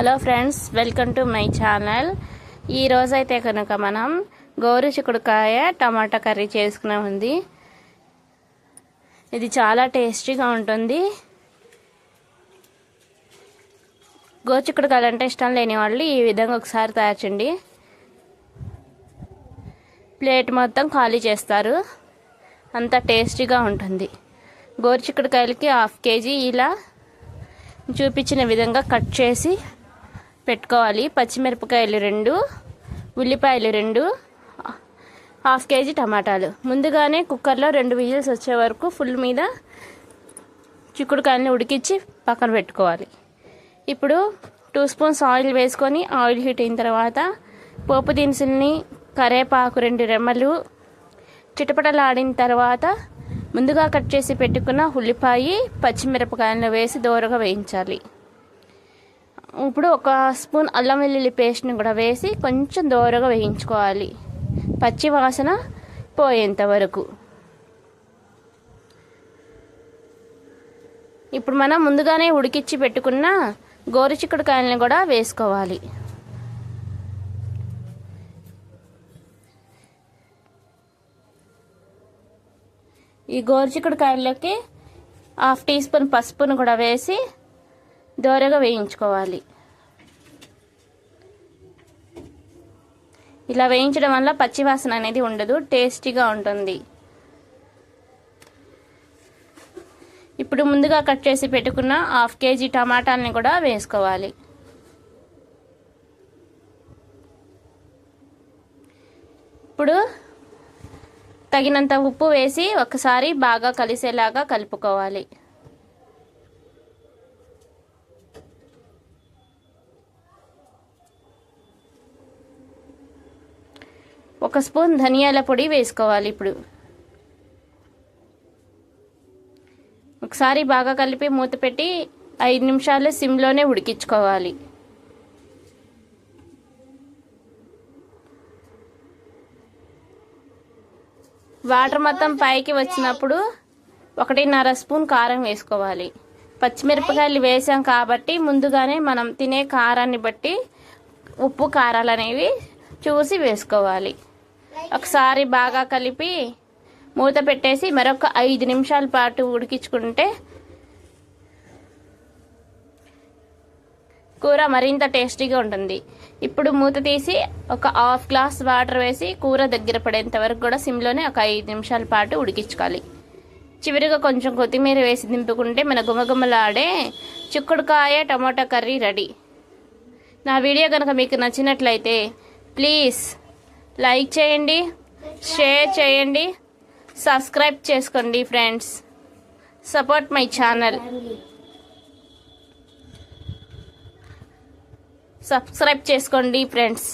Hello friends welcome to my channel. ఈరోజైతే కనుక మనం గోరు చిక్కుడుకాయ టమాటా కర్రీ చేసుకునే ఉంది ఇది చాలా టేస్టీగా ఉంటుంది. గోరుచిక్కుడుకాయలు అంటే ఇష్టం లేని వాళ్ళు ఈ విధంగా ఒకసారి తయారు చేయండి. ప్లేట్ మొత్తం ఖాళీ చేస్తారు. అంత టేస్టీగా ఉంటుంది. గోరుచిక్కుడుకాయలకి హాఫ్ కేజీ ఇలా చూపించిన విధంగా కట్ చేసి పెట్టుకోవాలి. పచ్చిమిరపకాయలు రెండు ఉల్లిపాయలు రెండు హాఫ్ కేజీ టమాటాలు. ముందుగానే కుక్కర్లో రెండు విజిల్స్ వచ్చే వరకు ఫుల్ మీద చిక్కుడుకాయలని ఉడికించి పక్కన పెట్టుకోవాలి. ఇప్పుడు టూ స్పూన్స్ ఆయిల్ వేసుకొని ఆయిల్ హీట్ అయిన తర్వాత పోపు దినుసుల్ని కరేపాకు రెండు రెమ్మలు చిటపటలాడిన తర్వాత ముందుగా కట్ చేసి పెట్టుకున్న ఉల్లిపాయ పచ్చిమిరపకాయలను వేసి దోరగా వేయించాలి. ఇప్పుడు ఒక స్పూన్ అల్లం వెల్లుల్లి పేస్ట్ని కూడా వేసి కొంచెం దోరగా వేయించుకోవాలి. పచ్చి వాసన పోయేంత వరకు. ఇప్పుడు మనం ముందుగానే ఉడికిచ్చి పెట్టుకున్న గోరుచిక్కుడుకాయలను కూడా వేసుకోవాలి. ఈ గోరుచిక్కుడుకాయల్లోకి హాఫ్ టీ స్పూన్ పసుపును కూడా వేసి దోరగా వేయించుకోవాలి. ఇలా వేయించడం వల్ల పచ్చివాసన అనేది ఉండదు టేస్టీగా ఉంటుంది. ఇప్పుడు ముందుగా కట్ చేసి పెట్టుకున్న హాఫ్ కేజీ టమాటాలని కూడా వేసుకోవాలి. ఇప్పుడు తగినంత ఉప్పు వేసి ఒకసారి బాగా కలిసేలాగా కలుపుకోవాలి. ఒక స్పూన్ ధనియాల పొడి వేసుకోవాలి ఇప్పుడు. ఒకసారి బాగా కలిపి మూత పెట్టి ఐదు నిమిషాలు సిమ్లోనే ఉడికించుకోవాలి. వాటర్ మొత్తం పైకి వచ్చినప్పుడు ఒకటిన్నర స్పూన్ కారం వేసుకోవాలి. పచ్చిమిరపకాయలు వేసాం కాబట్టి ముందుగానే మనం తినే కారాన్ని బట్టి ఉప్పు కారాలు అనేవి చూసి వేసుకోవాలి. ఒకసారి బాగా కలిపి మూత పెట్టేసి మరొక ఐదు నిమిషాల పాటు ఉడికించుకుంటే కూర మరింత టేస్టీగా ఉంటుంది. ఇప్పుడు మూత తీసి ఒక హాఫ్ గ్లాస్ వాటర్ వేసి కూర దగ్గర పడేంత వరకు కూడా సిమ్లోనే ఒక ఐదు నిమిషాల పాటు ఉడికించుకోవాలి. చివరిగా కొంచెం కొత్తిమీర వేసి దింపుకుంటే మన గుమగుమలాడే చిక్కుడుకాయ టమాటా కర్రీ రెడీ. నా వీడియో కనుక మీకు నచ్చినట్లయితే ప్లీజ్ లైక్ చేయండి షేర్ చేయండి సబ్స్క్రైబ్ చేసుకోండి friends. Support my channel. Subscribe చేసుకోండి ఫ్రెండ్స్.